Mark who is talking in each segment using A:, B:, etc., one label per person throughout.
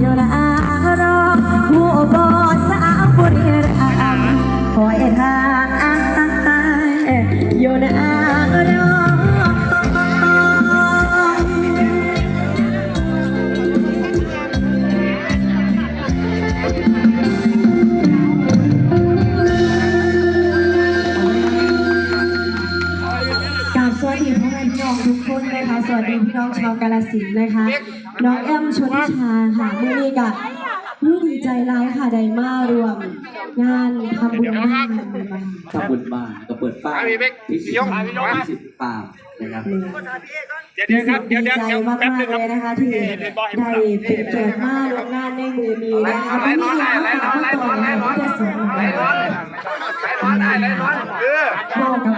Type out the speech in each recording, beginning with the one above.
A: llorar. นะคะสวัสดีพี่น้องชาวกาลสินธุ์นะคะ น้องแอมชวนทิชาค่ะเมื่อนี้กับผู้ดีใจร้ายค่ะไดมารวม งานทำบุญบ้านเลยมา
B: ขอบคุณมากก็เปิดฟ้าพิสิทธิ์พิสิทธิ์ฟาร์มนะครับ
C: เดี๋ยวเดี๋ยวครับเดี๋ยว
A: ดี
C: เดี๋ยว
A: ใจ
C: เดี๋ยว
A: มาก
C: แป๊บนึง
A: ๆ
C: ค
A: เล
C: รับ
A: ยนะคะที่ได้เป็นเกียรติมากร่วมงานในมือนี้นะคะวันนี้อยากมาฝากมาต่อนะที่จะสอน
C: ไหลร้อนไหลร้อนได้ไหลร้อนเออ
A: บอกกับ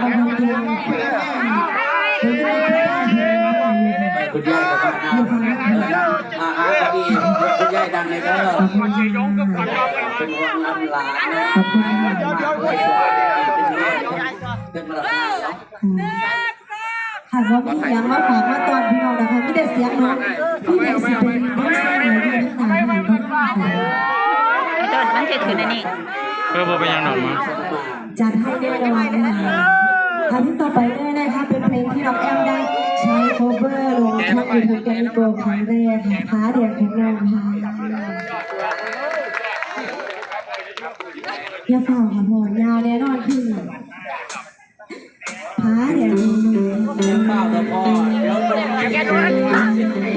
B: คุณยายดังเลยก็
C: มันจะยงกับความยอมกัน
B: เป็นวงลำลานนะ
A: ขอบคุณค่ะ
B: มากเลยเป็นเรื่องเป็นประหลาดเนาะ
A: ค่ะว่ามีเสียงมาฝากมาตอนพี่น้องนะคะมีแต่เสียงน้องพี่ใหญ่สิเป็นผู้สร้างหรือเป็นต่างหากก็ได้ค่ะ
D: จนมันจะถือในนี่
E: เพื่อบ่เป็นหยังหนอกมา
A: จัดให้แน่นอนนะคะคำที่ต่อไปเลยนะคะเป็นเพลงที่น้องแอมได้ใช้โคเวอร์ลงช่องยูทูบแกมิโกครั้งแรกค่ะฟ้าเดียของน้องค่ะ อย่าฝ่าค่ะพอยาวแน่นอนขึ้นฟ้าเดียของน้อง
B: เดี๋ยวเป้าเดี๋ยวพอเดี๋ยวต้อง
C: นั่ง